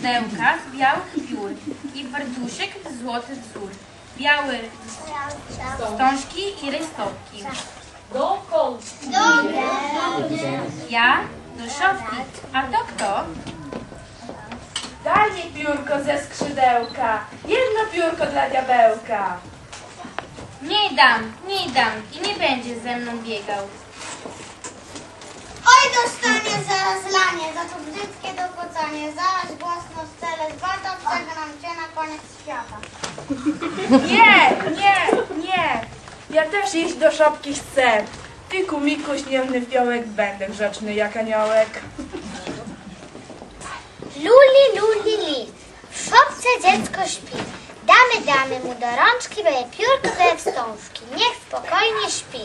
Pudełka z białych piór i barduszek z wzór. biały wstążki i rejstopki. Do kołczki. Ja do szafki. A to kto? Daj mi piórko ze skrzydełka. Jedno piórko dla diabełka. Nie dam, nie dam i nie będzie ze mną biegał. Dostanie zaraz lanie, za to brzydkie dokocanie, zaraz głośno stele zbata, przegnam cię na koniec świata. Nie, nie, nie. Ja też iść do szopki chcę. Ty, kumiku, śniewny fiołek, będę grzeczny jak aniołek. Luli, luli, li, w szopce dziecko śpi. Damy, damy mu do rączki, byle piórko ze wstążki. Niech spokojnie śpi.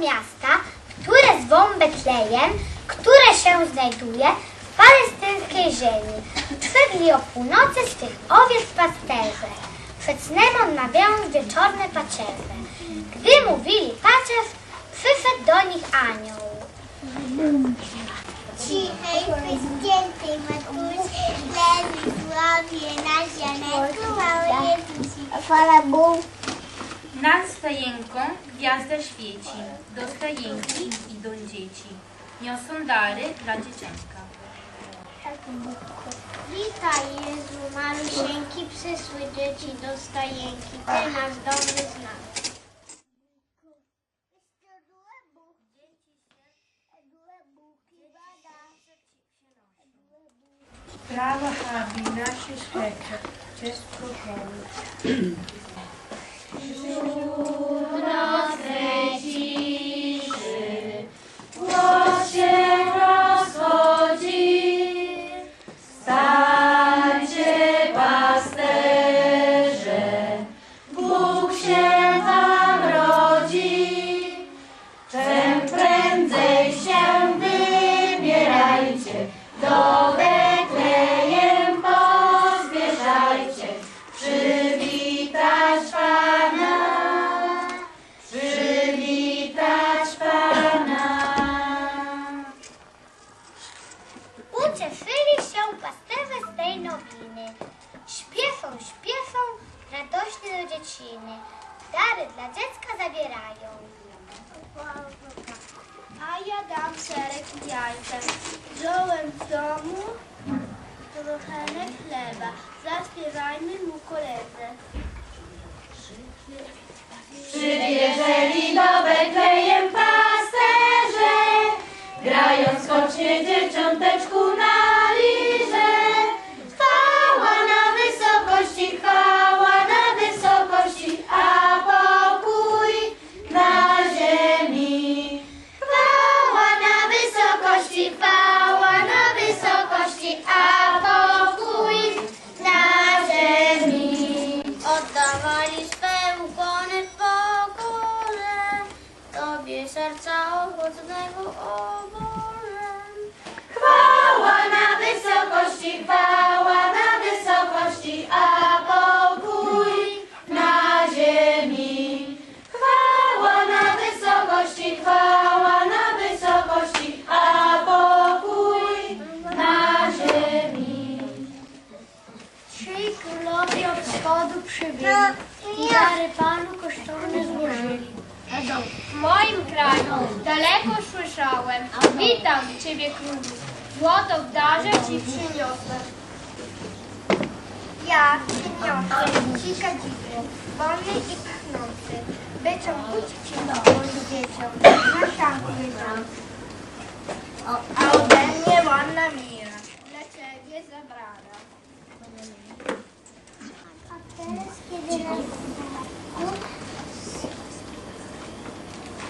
Miasta, które zwą Betlejem, które się znajduje w palestyńskiej ziemi. Przygli o północy swych owiec pasterze. Przed snem odmawiają wieczorne pacerze. Gdy mówili pacierz, przyszedł do nich anioł. Cichej, wyzdjętej matusi, leży sławie na zianeku, mały Jezusi. Fala Bóg. Gwiazda świeci. Do stajenki idą dzieci. Niosą dary dla dzieciątka. Witaj Jezu, malusieńki, przysły dzieci do stajenki, Ty nasz dobry znak. Prawa habi, nasi szweka, ciestko Śpieszą, radośnie do dzieciny. Dary dla dziecka zabierają. A ja dam serek i jajka. Wziąłem w domu trochę chleba. Zaśpiewajmy mu koledze. Przybierzeli do Betlejem pasterze, grając skocznie dzieciąteczku i dary Panu kosztowne złożyli. W moim kraju daleko słyszałem, witam Ciebie królu, złoto w darze Ci przyniosę. Ja przyniosę ci kadzidło, wolny i pachnący. by ciągnąć ci moim dzieciom na dom. A ode mnie ładna mira. Dla ciebie zabrana. Teraz, kiedy nas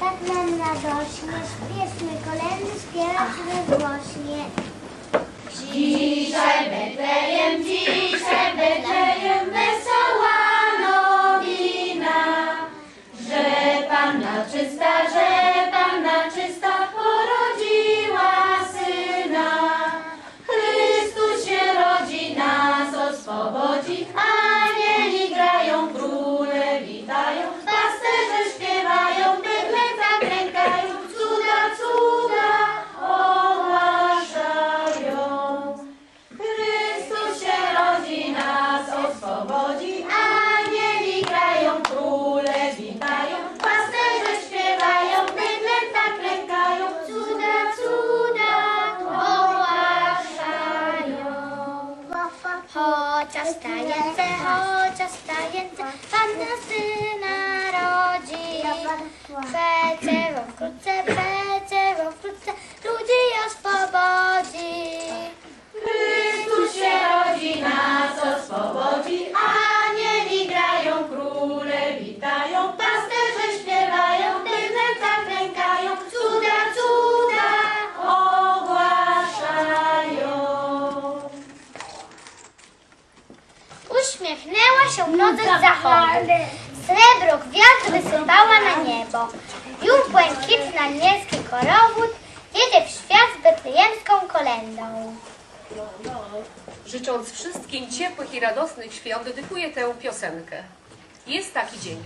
tak nam radośnie, śpieszmy kolendy śpiewać rozgłośnie. Dzisiaj Betlejem, dzisiaj Betlejem, wesoła wkrótce, bo wkrótce, ludzi oswobodzi. Chrystus się rodzi, nas oswobodzi, anieli grają, króle witają, pasterze śpiewają, bydlę tak klękają, cuda, cuda ogłaszają. Uśmiechnęła się noc z zachodu. Srebro gwiazd wysypała na niebo. Już błękitny anielski korowód jedzie w świat z betlejemską kolendą. Życząc wszystkim ciepłych i radosnych świąt, dedykuję tę piosenkę. Jest taki dzień.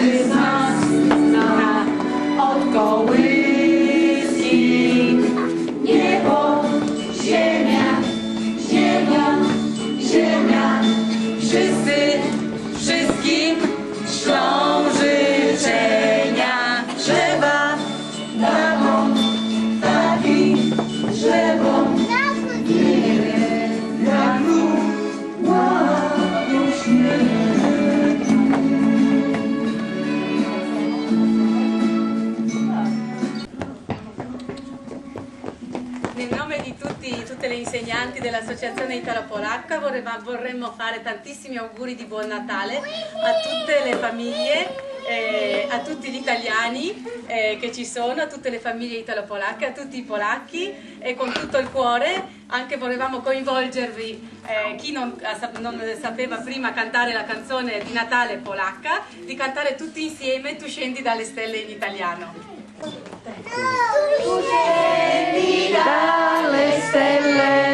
Każdy z nas zna od kołyski insegnanti dell'Associazione Italo Polacca vorremmo, fare tantissimi auguri di buon Natale a tutte le famiglie, eh, a tutti gli italiani eh, che ci sono, a tutte le famiglie italo-polacche, a tutti i polacchi e con tutto il cuore anche volevamo coinvolgervi, eh, chi non, non sapeva prima cantare la canzone di Natale polacca, di cantare tutti insieme Tu scendi dalle stelle in italiano. dalle stelle,